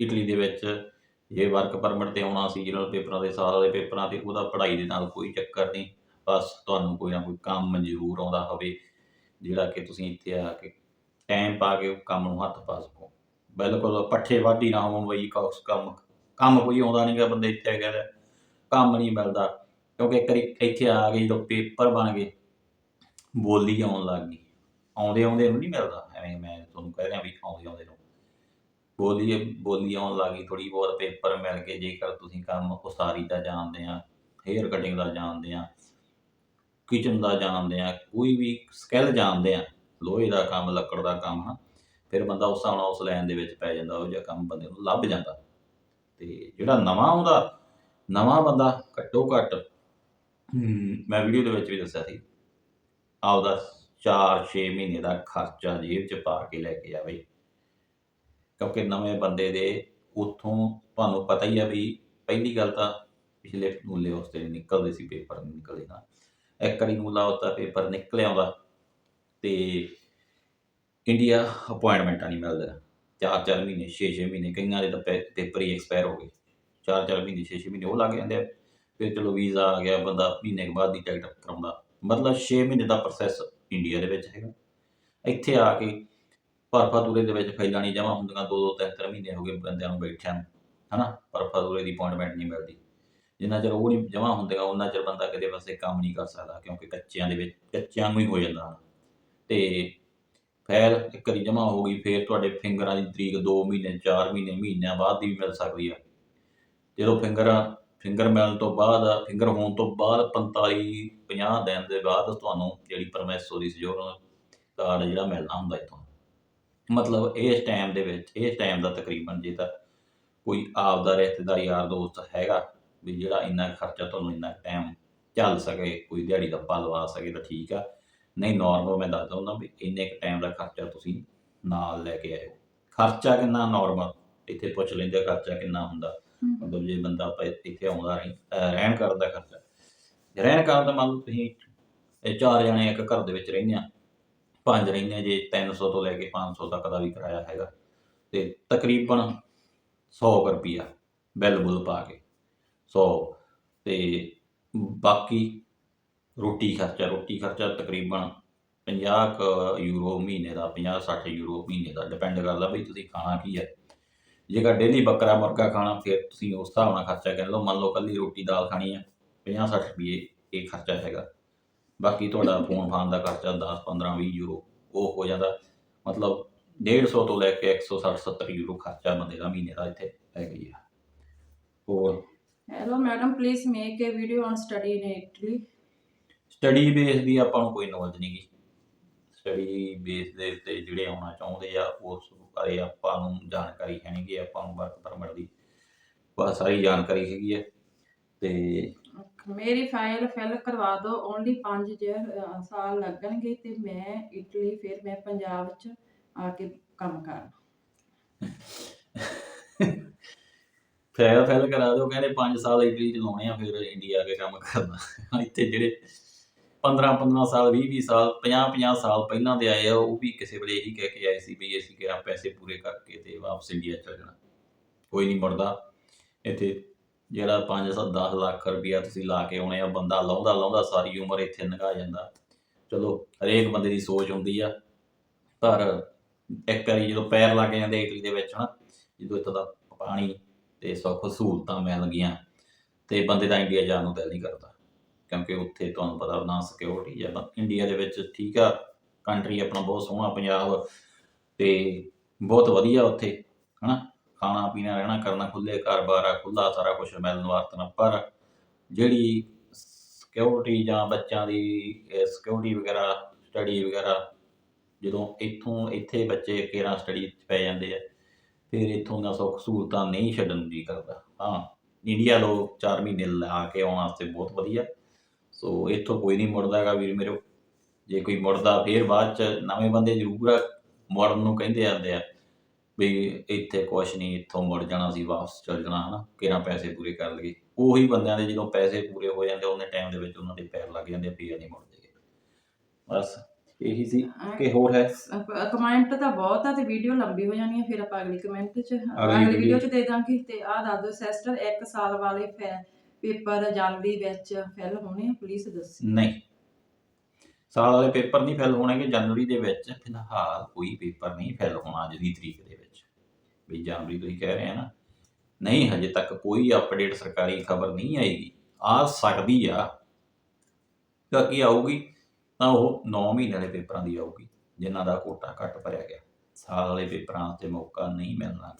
ਇਟਲੀ ਦੇ ਵਿੱਚ ਜੇ ਵਰਕ ਪਰਮਿਟ ਤੇ ਆਉਣਾ ਸੀਜ਼ਨਲ ਪੇਪਰਾਂ ਦੇ ਸਾਲ ਦੇ ਪੇਪਰਾਂ ਤੇ, ਉਹਦਾ ਪੜ੍ਹਾਈ ਦੇ ਨਾਲ ਕੋਈ ਚੱਕਰ ਨਹੀਂ। ਬਸ ਤੁਹਾਨੂੰ ਕੋਈ ਨਾ ਕੋਈ ਕੰਮ ਜ਼ਰੂਰ ਆਉਂਦਾ ਹੋਵੇ, ਜਿਹੜਾ ਕਿ ਤੁਸੀਂ ਇੱਥੇ ਆ ਕੇ ਟਾਈਮ ਪਾ ਕੇ ਉਹ ਕੰਮ ਨੂੰ ਹੱਥ ਪਾ ਸਕੋ। ਬਿਲਕੁਲ ਪੱਠੇ ਵਾਢੀ ਨਾ ਹੋਵੋ ਬਈ ਕੌਸ ਕੰਮ ਕੰਮ ਕੋਈ ਆਉਂਦਾ ਨਹੀਂਗਾ ਬੰਦੇ ਇੱਥੇ ਹੈਗਾ ਤਾਂ ਕੰਮ ਨਹੀਂ ਮਿਲਦਾ, ਕਿਉਂਕਿ ਇੱਕ ਵਾਰੀ ਇੱਥੇ ਆ ਗਏ, ਜਦੋਂ ਪੇਪਰ ਬਣ ਗਏ, ਬੋਲੀ ਆਉਣ ਲੱਗ ਗਈ। ਆਉਂਦੇ ਆਉਂਦੇ ਨੂੰ ਨਹੀਂ ਮਿਲਦਾ, ਐਵੇਂ ਮੈਂ ਤੁਹਾਨੂੰ ਕਹਿ ਰਿਹਾ ਵੀ ਆਉਂਦੇ ਆਉਂਦੇ ਨੂੰ। ਬੋਲੀ ਬੋਲੀ ਆਉਣ ਲੱਗ ਗਈ ਥੋੜ੍ਹੀ ਬਹੁਤ, ਪੇਪਰ ਮਿਲ ਗਏ, ਜੇਕਰ ਤੁਸੀਂ ਕੰਮ ਉਸਾਰੀ ਦਾ ਜਾਣਦੇ ਆ ਹੇਅਰ ਕਟਿੰਗ ਦਾ ਜਾਣਦੇ ਆ ਕਿਚਨ ਦਾ ਜਾਣਦੇ ਆ, ਕੋਈ ਵੀ ਸਕਿੱਲ ਜਾਣਦੇ ਆ, ਲੋਹੇ ਦਾ ਕੰਮ, ਲੱਕੜ ਦਾ ਕੰਮ, ਹਨਾ, ਫਿਰ ਬੰਦਾ ਉਸ ਹਿਸਾਬ ਨਾਲ ਉਸ ਲਾਈਨ ਦੇ ਵਿੱਚ ਪੈ ਜਾਂਦਾ, ਉਹ ਜਿਹਾ ਕੰਮ ਬੰਦੇ ਨੂੰ ਲੱਭ ਜਾਂਦਾ। ਤੇ ਜਿਹੜਾ ਨਵਾਂ ਆਉਂਦਾ, ਨਵਾਂ ਬੰਦਾ ਘੱਟੋ ਘੱਟ ਮੈਂ ਵੀਡੀਓ ਦੇ ਵਿੱਚ ਵੀ ਦੱਸਿਆ ਸੀ, ਆਪਦਾ 4-6 ਮਹੀਨੇ ਦਾ ਖਰਚਾ ਜੇਬ 'ਚ ਪਾ ਕੇ ਲੈ ਕੇ ਜਾਵੇ। ਕਿਉਂਕਿ ਨਵੇਂ ਬੰਦੇ ਦੇ ਉਥੋਂ ਤੁਹਾਨੂੰ ਪਤਾ ਹੀ ਆ ਵੀ ਪਹਿਲੀ ਗੱਲ ਤਾਂ ਪਿਛਲੇ ਨੂਲੇ ਉਸ ਤੇ ਨਿਕਲਦੇ ਸੀ ਪੇਪਰ ਨਹੀਂ ਨਿਕਲੇ ਨਾ। ਇੱਕ ਵਾਰੀ ਨੂਲਾ ਹੁੰਦਾ ਪੇਪਰ ਨਿਕਲਿਆ ਆਉਂਦਾ ਤੇ ਇੰਡੀਆ ਅਪਾਇੰਟਮੈਂਟਾਂ ਨਹੀਂ ਮਿਲਦਾ ਚਾਰ ਚਾਰ ਮਹੀਨੇ 6-6 ਮਹੀਨੇ ਕਈਆਂ ਦੇ ਤਾਂ ਪੇ- ਪੇਪਰ ਹੀ ਐਕਸਪਾਇਰ ਹੋ ਗਏ। ਚਾਰ ਚਾਰ ਮਹੀਨੇ 6-6 ਮਹੀਨੇ ਉਹ ਲੱਗ ਜਾਂਦੇ ਆ। ਫਿਰ ਚਲੋ ਵੀਜ਼ਾ ਆ ਗਿਆ, ਬੰਦਾ ਮਹੀਨੇ ਕੁ ਬਾਅਦ ਦੀ ਟਿਕਟ ਕਰਾਉਂਦਾ। ਮਤਲਬ 6 ਮਹੀਨੇ ਦਾ ਪ੍ਰੋਸੈਸ ਇੰਡੀਆ ਦੇ ਵਿੱਚ ਹੈਗਾ। ਇੱਥੇ ਆ ਕੇ ਭਰਫਾਦੂਰੇ ਦੇ ਵਿੱਚ ਫਾਈਲਾਂ ਨਹੀਂ ਜਮ੍ਹਾਂ ਹੁੰਦੀਆਂ, ਦੋ ਦੋ ਤਿੰਨ ਤਿੰਨ ਮਹੀਨੇ ਹੋ ਗਏ ਬੰਦਿਆਂ ਨੂੰ ਬੈਠਿਆਂ ਨੂੰ, ਹਨਾ? ਭਰਫਾਦੂਰੇ ਦੀ ਅਪਾਇੰਟਮੈਂਟ ਨਹੀਂ ਮਿਲਦੀ। ਜਿੰਨਾ ਚਿਰ ਉਹ ਨਹੀਂ ਜਮ੍ਹਾਂ ਹੁੰਦੀਆਂ ਉਹਨਾਂ ਚਿਰ ਬੰਦਾ ਕਿਤੇ ਪਾਸੇ ਕੰਮ ਨਹੀਂ ਕਰ ਸਕਦਾ, ਕਿਉਂਕਿ ਕੱਚਿਆਂ ਦੇ ਵਿੱਚ, ਕੱਚਿਆਂ ਨੂੰ ਹੀ ਹੋ ਜਾਂਦਾ। ਤੇ ਫਾਈਲ ਇੱਕ ਵਾਰੀ ਜਮ੍ਹਾਂ ਹੋ ਗਈ, ਫਿਰ ਤੁਹਾਡੇ ਫਿੰਗਰਾਂ ਦੀ ਤਰੀਕ 2 ਮਹੀਨੇ 4 ਮਹੀਨੇ, ਮਹੀਨਿਆਂ ਬਾਅਦ ਦੀ ਵੀ ਮਿਲ ਸਕਦੀ ਆ। ਜਦੋਂ ਫਿੰਗਰ ਫਿੰਗਰ ਮਿਲਣ ਤੋਂ ਬਾਅਦ ਫਿੰਗਰ ਹੋਣ ਤੋਂ ਬਾਅਦ 45 50 ਦਿਨ ਦੇ ਬਾਅਦ ਤੁਹਾਨੂੰ ਜਿਹੜੀ ਪਰਮਿਸੋ ਦੀ ਸਜੋਰ ਕਾਰਡ ਜਿਹੜਾ ਮਿਲਣਾ ਹੁੰਦਾ ਇੱਥੋਂ। ਮਤਲਬ ਇਸ ਟਾਈਮ ਦੇ ਵਿੱਚ, ਇਸ ਟਾਈਮ ਦਾ ਤਕਰੀਬਨ ਜੇ ਤਾਂ ਕੋਈ ਆਪ ਦਾ ਰਿਸ਼ਤੇਦਾਰ ਯਾਰ ਦੋਸਤ ਹੈਗਾ ਵੀ ਜਿਹੜਾ ਇੰਨਾ ਖਰਚਾ ਤੁਹਾਨੂੰ ਇੰਨਾ ਟਾਈਮ ਚੱਲ ਸਕੇ, ਕੋਈ ਦਿਹਾੜੀ ਦਾ ਲਵਾ ਸਕੇ ਤਾਂ ਠੀਕ ਆ। ਨਹੀਂ ਨਾਰਮਲ ਮੈਂ ਦੱਸਦਾ ਹੁੰਦਾ ਵੀ ਇੰਨੇ ਕੁ ਟਾਈਮ ਦਾ ਖਰਚਾ ਤੁਸੀਂ ਨਾਲ ਲੈ ਕੇ ਆਇਓ। ਖਰਚਾ ਕਿੰਨਾ ਨਾਰਮਲ ਇੱਥੇ ਪੁੱਛ ਲੈਂਦੇ ਆ ਖਰਚਾ ਕਿੰਨਾ ਹੁੰਦਾ। ਮਤਲਬ ਜੇ ਬੰਦਾ ਆਪਾਂ ਇੱਥੇ ਆਉਂਦਾ ਰਹੀ ਰਹਿਣ ਕਰਨ ਦਾ ਖਰਚਾ। ਰਹਿਣ ਕਰਨ ਦਾ ਮੰਨ ਲਓ ਤੁਸੀਂ ਇਹ ਚਾਰ ਜਣੇ ਇੱਕ ਘਰ ਦੇ ਵਿੱਚ ਰਹਿੰਦੇ ਆ। ਪੰਜ ਰਹਿੰਦੇ ਆ ਜੇ 300 ਤੋਂ ਲੈ ਕੇ 500 ਤੱਕ ਦਾ ਵੀ ਕਿਰਾਇਆ ਹੈਗਾ। ਤੇ ਤਕਰੀਬਨ 100 ਰੁਪਿਆ ਬਿੱਲ ਬੁੱਲ ਪਾ ਕੇ 100 ਤੇ ਬਾਕੀ ਰੋਟੀ ਖਰਚਾ ਰੋਟੀ ਖਰਚਾ ਤਕਰੀਬਨ 50 ਕੁ ਯੂਰੋ ਮਹੀਨੇ ਦਾ 50 60 ਯੂਰੋ ਮਹੀਨੇ ਦਾ ਡਿਪੈਂਡ ਕਰਦਾ ਬਈ ਤੁਸੀਂ ਖਾਣਾ ਕੀ ਹੈ। ਜੇਕਰ ਡੇਲੀ ਬੱਕਰਾ ਮੁਰਗਾ ਖਾਣਾ, ਫਿਰ ਤੁਸੀਂ ਉਸ ਹਿਸਾਬ ਨਾਲ ਖਰਚਾ ਕਰ ਲਓ। ਮੰਨ ਲਓ ਕੱਲੀ ਰੋਟੀ ਦਾਲ ਖਾਣੀ ਹੈ 50 60 ਰੁਪਏ ਇਹ ਖਰਚਾ ਹੈਗਾ। ਬਾਕੀ ਤੁਹਾਡਾ ਫੋਨ ਫਾਨ ਦਾ ਖਰਚਾ 10 15 20 ਯੂਰੋ ਉਹ ਹੋ ਜਾਂਦਾ। ਮਤਲਬ 150 ਤੋਂ ਲੈ ਕੇ 160 70 ਯੂਰੋ ਖਰਚਾ ਬੰਦੇ ਦਾ ਮਹੀਨੇ ਦਾ ਇੱਥੇ ਹੈਗੀ ਆ ਹੋਰ? Hello madam please make a video on study in Italy study base ਦੀ ਆਪਾਂ ਨੂੰ ਕੋਈ ਨੌਲੇਜ ਨਹੀਂ ਗੀ। ਸਟੱਡੀ ਬੇਸ ਦੇ ਉੱਤੇ ਜਿਹੜੇ ਆਉਣਾ ਚਾਹੁੰਦੇ ਆ ਉਸ ਬਾਰੇ ਆਪਾਂ ਨੂੰ ਜਾਣਕਾਰੀ ਹੈ ਨਹੀਂ ਗੀ ਆਪਾਂ ਨੂੰ ਵਰਕ ਪਰਮਿਟ ਦੀ ਬਸ ਸਾਰੀ ਜਾਣਕਾਰੀ ਹੈਗੀ ਹੈ ਤੇ ਮੇਰੀ ਫਾਈਲ ਫਿਲ ਕਰਵਾ ਦਿਓ ਓਨਲੀ 5 ਸਾਲ ਲੱਗਣਗੇ ਤੇ ਮੈਂ ਇਟਲੀ ਫਿਰ ਮੈਂ ਪੰਜਾਬ ਚ ਆ ਕੇ ਕੰਮ ਕਰਨਾ। ਫਾਈਲ ਫਾਈਲ ਕਰਾ ਦਿਓ, ਕਹਿੰਦੇ 5 ਸਾਲ ਇਟਲੀ ਚ ਲਾਉਣੇ ਆ, ਫਿਰ ਇੰਡੀਆ ਆ ਕੇ ਕੰਮ ਕਰਨਾ। ਇੱਥੇ ਜਿਹੜੇ 15 15 ਸਾਲ 20 20 ਸਾਲ 50 50 ਸਾਲ ਪਹਿਲਾਂ ਦੇ ਆਏ ਆ, ਉਹ ਵੀ ਕਿਸੇ ਵੇਲੇ ਇਹੀ ਕਹਿ ਕੇ ਆਏ ਸੀ ਵੀ ਅਸੀਂ ਕਿਹਾ ਪੈਸੇ ਪੂਰੇ ਕਰਕੇ ਤੇ ਵਾਪਸ ਇੰਡੀਆ ਚਲ ਜਾਣਾ। ਕੋਈ ਨਹੀਂ ਮੁੜਦਾ ਇੱਥੇ ਜਿਹੜਾ 5 7 10 ਲੱਖ ਰੁਪਇਆ ਤੁਸੀਂ ਲਾ ਕੇ ਆਉਣੇ ਆ, ਬੰਦਾ ਲਾਉਂਦਾ ਲਾਉਂਦਾ ਸਾਰੀ ਉਮਰ ਇੱਥੇ ਲੰਘਾ ਜਾਂਦਾ। ਚਲੋ, ਹਰੇਕ ਬੰਦੇ ਦੀ ਸੋਚ ਹੁੰਦੀ ਆ, ਪਰ ਇੱਕ ਵਾਰੀ ਜਦੋਂ ਪੈਰ ਲੱਗ ਜਾਂਦੇ ਇਟਲੀ ਦੇ ਵਿੱਚ ਹਨਾ, ਜਦੋਂ ਇੱਥੋਂ ਦਾ ਪਾਣੀ ਤੇ ਸੌਖ ਸਹੂਲਤਾਂ ਮਿਲ ਗਈਆਂ ਤੇ ਬੰਦੇ ਦਾ ਇੰਡੀਆ ਜਾਣ ਨੂੰ ਦਿਲ ਨਹੀਂ ਕਰਦਾ। ਕਿਉਂਕਿ ਉੱਥੇ ਤੁਹਾਨੂੰ ਪਤਾ ਨਾ ਸਿਕਿਉਰਿਟੀ ਜਾਂ ਇੰਡੀਆ ਦੇ ਵਿੱਚ ਠੀਕ ਆ ਕੰਟਰੀ ਆਪਣਾ ਬਹੁਤ ਸੋਹਣਾ, ਪੰਜਾਬ ਤੇ ਬਹੁਤ ਵਧੀਆ ਉੱਥੇ, ਹਨਾ। ਖਾਣਾ ਪੀਣਾ, ਰਹਿਣਾ ਕਰਨਾ ਖੁੱਲੇ ਘਰ-ਬਾਰ ਆ ਖੁੱਲਾ ਸਾਰਾ ਕੁਝ ਮਿਲਣ ਵਰਤਣਾ ਪਰ ਜਿਹੜੀ ਸਿਕਿਉਰਿਟੀ ਜਾਂ ਬੱਚਿਆਂ ਦੀ ਸਿਕਿਉਰਿਟੀ ਵਗੈਰਾ ਸਟੱਡੀ ਵਗੈਰਾ, ਜਦੋਂ ਇੱਥੋਂ, ਇੱਥੇ ਬੱਚੇ ਕੇਰਾਂ ਸਟੱਡੀ 'ਚ ਪੈ ਜਾਂਦੇ ਆ, ਫਿਰ ਇੱਥੋਂ ਦਾ ਸੁੱਖ ਸਹੂਲਤਾਂ ਨਹੀਂ ਛੱਡਣ ਨੂੰ ਜੀ ਕਰਦਾ। ਹਾਂ ਇੰਡੀਆ ਲੋਕ 4 ਮਹੀਨੇ ਲਾ ਕੇ ਆਉਣ ਵਾਸਤੇ ਬਹੁਤ ਵਧੀਆ। ਸੋ ਇੱਥੋਂ ਕੋਈ ਨਹੀਂ ਮੁੜਦਾ ਹੈਗਾ ਵੀਰ ਮੇਰੇ। ਜੇ ਕੋਈ ਮੁੜਦਾ, ਫਿਰ ਬਾਅਦ ਚ ਨਵੇਂ ਬੰਦੇ ਜ਼ਰੂਰ ਆ ਮੁੜਨ ਨੂੰ ਕਹਿੰਦੇ ਜਾਂਦੇ ਆ। ਵੀ ਇੱਥੇ ਕੁਛ ਨਹੀਂ ਇੱਥੋਂ ਮੁੜ ਜਾਣਾ ਸੀ ਵਾਪਸ ਚੱਲ ਜਾਣਾ ਹਨਾ ਕਿਹੜਾ ਪੈਸੇ ਪੂਰੇ ਕਰ ਲਈਏ। ਉਹੀ ਬੰਦਿਆਂ ਦੇ ਜਦੋਂ ਪੈਸੇ ਪੂਰੇ ਹੋ ਜਾਂਦੇ ਉਹਨੇ ਟਾਈਮ ਦੇ ਵਿੱਚ ਉਹਨਾਂ ਦੇ ਪੈਰ ਲੱਗ ਜਾਂਦੇ ਫਿਰ ਨਹੀਂ ਮੁੜਦੇ ਬਸ ਇਹੀ ਸੀ। ਕਿ ਹੋਰ ਹੈ? ਕਮੈਂਟ ਤਾਂ ਬਹੁਤ ਆ ਤੇ ਵੀਡੀਓ ਲੰਬੀ ਹੋ ਜਾਣੀ ਹੈ ਫਿਰ ਆਪਾਂ ਅਗਲੀ ਕਮੈਂਟ 'ਚ ਅਗਲੀ ਵੀਡੀਓ 'ਚ ਦੇ ਦਾਂਗੇ। ਤੇ ਆਹ ਦੱਸ ਦਿਓ ਸਿਸਟਰ ਇੱਕ ਸਾਲ ਵਾਲੇ ਪੇਪਰ ਜਨਵਰੀ ਵਿੱਚ ਫਿਲ ਹੋਣੇ ਆ ਪਲੀਜ਼ ਦੱਸੋ। ਨਹੀਂ। ਸਾਲ ਵਾਲੇ ਪੇਪਰ ਨਹੀਂ ਫਿਲ ਹੋਣਗੇ ਜਨਵਰੀ ਦੇ ਵਿੱਚ ਫਿਲਹਾਲ ਕੋਈ ਪੇਪਰ ਨਹੀਂ ਫਿਲ ਹੋਣਾ ਅੱਜ ਦੀ ਤਰੀਕ ਵੀ ਜਨਵਰੀ ਤੁਸੀਂ ਕਹਿ ਰਹੇ ਆ ਨਾ। ਨਹੀਂ, ਹਜੇ ਤੱਕ ਕੋਈ ਅਪਡੇਟ ਸਰਕਾਰੀ ਖਬਰ ਨਹੀਂ ਆਏਗੀ। ਆ ਸਕਦੀ ਆ ਤਾਂ ਕੀ ਆਊਗੀ, ਤਾਂ ਉਹ 9 ਮਹੀਨੇ ਵਾਲੇ ਪੇਪਰਾਂ ਦੀ ਆਊਗੀ, ਜਿਨ੍ਹਾਂ ਦਾ ਕੋਟਾ ਘੱਟ ਭਰਿਆ ਗਿਆ। ਸਾਲ ਵਾਲੇ ਪੇਪਰਾਂ ਤੇ ਮੌਕਾ ਨਹੀਂ ਮਿਲਣਾ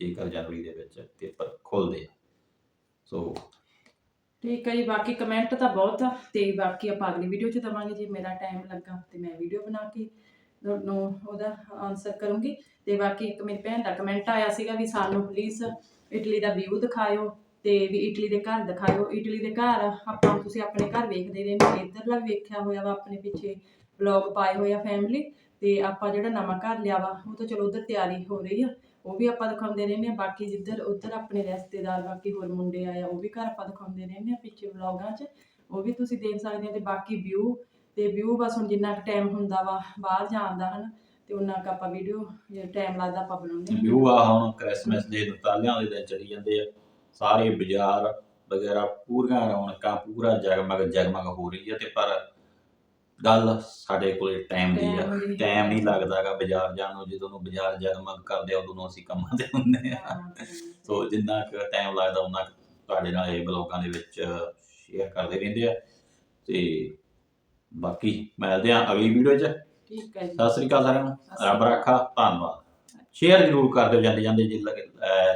ਜੇਕਰ ਜਨਵਰੀ ਦੇ ਵਿੱਚ ਪੇਪਰ ਖੁੱਲਦੇ ਆ। ਸੋ ਠੀਕ ਹੈ ਜੀ ਬਾਕੀ ਕਮੈਂਟ ਤਾਂ ਬਹੁਤ ਆ, ਤੇ ਬਾਕੀ ਆਪਾਂ ਅਗਲੀ ਵੀਡੀਓ 'ਚ ਦਵਾਂਗੇ ਜੇ ਮੇਰਾ ਟਾਈਮ ਲੱਗਾ, ਤੇ ਮੈਂ ਵੀਡੀਓ ਬਣਾ ਕੇ ਤੁਹਾਨੂੰ ਉਹਦਾ ਆਨਸਰ ਕਰੂੰਗੀ। ਤੇ ਬਾਕੀ ਇੱਕ ਮੇਰੀ ਭੈਣ ਦਾ ਕਮੈਂਟ ਆਇਆ ਸੀਗਾ ਵੀ ਸਾਨੂੰ ਪਲੀਜ਼ ਇਟਲੀ ਦਾ ਵਿਊ ਦਿਖਾਇਓ ਤੇ ਵੀ ਇਟਲੀ ਦੇ ਘਰ ਦਿਖਾਇਓ। ਇਟਲੀ ਦੇ ਘਰ ਆਪਾਂ ਤੁਸੀਂ ਆਪਣੇ ਘਰ ਵੇਖਦੇ ਰਹਿੰਦੇ ਇੱਧਰਲਾ ਵੇਖਿਆ ਹੋਇਆ ਵਾ, ਆਪਣੇ ਪਿੱਛੇ ਵਲੌਗ ਪਾਏ ਹੋਏ ਆ ਫੈਮਿਲੀ ਤੇ ਆਪਾਂ ਜਿਹੜਾ ਨਵਾਂ ਘਰ ਲਿਆ ਵਾ, ਉਹ ਤਾਂ ਚਲੋ ਉਧਰ ਤਿਆਰੀ ਹੋ ਰਹੀ ਆ। ਉਹ ਵੀ ਆਪਾਂ ਦਿਖਾਉਂਦੇ ਰਹਿੰਦੇ ਆ ਬਾਕੀ ਜਿੱਧਰ ਉਧਰ ਆਪਣੇ ਰਿਸ਼ਤੇਦਾਰ, ਬਾਕੀ ਹੋਰ ਮੁੰਡੇ ਆਏ ਆ, ਉਹ ਵੀ ਘਰ ਆਪਾਂ ਦਿਖਾਉਂਦੇ ਰਹਿੰਦੇ ਆ ਪਿੱਛੇ ਵਲੌਗਾਂ 'ਚ। ਉਹ ਵੀ ਤੁਸੀਂ ਦੇਖ ਸਕਦੇ ਹੋ ਤੇ ਬਾਕੀ ਵਿਊ ਤੇ ਵਿਊ ਬਸ ਹੁਣ ਜਿੰਨਾ ਕੁ ਟਾਈਮ ਹੁੰਦਾ ਵਾ ਬਾਹਰ ਜਾਣ ਦਾ ਹਨਾ ਤੇ ਉਹਨਾਂ ਕੁ ਆਪਾਂ ਵੀਡੀਓ ਜੇ ਟਾਈਮ ਲੱਗਦਾ ਆਪਾਂ ਬਣਾਉਂਦੇ ਹਾਂ। ਵਿਊ ਆ ਹੁਣ ਕ੍ਰਿਸਮਸ ਦੇ ਨਤਾਲਿਆਂ ਦੇ ਦਿਨ ਚਲੀ ਜਾਂਦੇ ਆ। ਸਾਰੇ ਬਾਜ਼ਾਰ ਵਗੈਰਾ ਪੂਰੀਆਂ ਰੌਣਕਾਂ ਪੂਰਾ ਜਗਮਗ ਜਗਮਗ ਹੋ ਰਹੀ ਹੈ ਤੇ ਪਰ ਗੱਲ ਸਾਡੇ ਕੋਲੇ ਟਾਈਮ ਦੀ ਆ। ਟਾਈਮ ਨਹੀਂ ਲੱਗਦਾਗਾ ਬਾਜ਼ਾਰ ਜਾਣ ਨੂੰ ਜਦੋਂ ਨੂੰ ਬਾਜ਼ਾਰ ਜਗਮਗ ਕਰਦੇ ਆ ਉਦੋਂ ਨੂੰ ਅਸੀਂ ਕੰਮਾਂ ਤੇ ਹੁੰਦੇ ਆ। ਸੋ ਜਿੰਨਾ ਕੁ ਟਾਈਮ ਲੱਗਦਾ ਉਹਨਾਂ ਤੁਹਾਡੇ ਨਾਲ ਇਹ ਬਲੌਗਾਂ ਦੇ ਵਿੱਚ ਸ਼ੇਅਰ ਕਰਦੇ ਰਹਿੰਦੇ ਆ। ਤੇ ਬਾਕੀ ਮਿਲਦੇ ਆ ਅਗਲੀ ਵੀਡੀਓ 'ਚ। ਠੀਕ ਹੈ ਜੀ। ਸਤਿ ਸ੍ਰੀ ਅਕਾਲ ਸਾਰਿਆਂ ਨੂੰ। ਰੱਬ ਰੱਖਾ ਧੰਨਵਾਦ। ਸ਼ੇਅਰ ਜ਼ਰੂਰ ਕਰ ਦਿਓ ਜਾਂਦੇ ਜਾਂਦੇ ਜੇ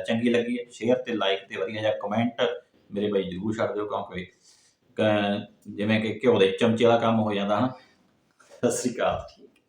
ਚੰਗੀ ਲੱਗੀ ਸ਼ੇਅਰ ਤੇ ਲਾਈਕ ਤੇ ਵਧੀਆ ਜਿਹਾ ਕਮੈਂਟ ਮੇਰੇ ਬਾਈ ਜ਼ਰੂਰ ਛੱਡ ਦਿਓ ਕਿਉਂਕਿ ਜਿਵੇਂ ਕਿ ਘਿਓ ਦੇ ਚਮਚੇ ਵਾਲਾ ਕੰਮ ਹੋ ਜਾਂਦਾ ਹਨਾ। ਸਤਿ ਸ੍ਰੀ ਅਕਾਲ।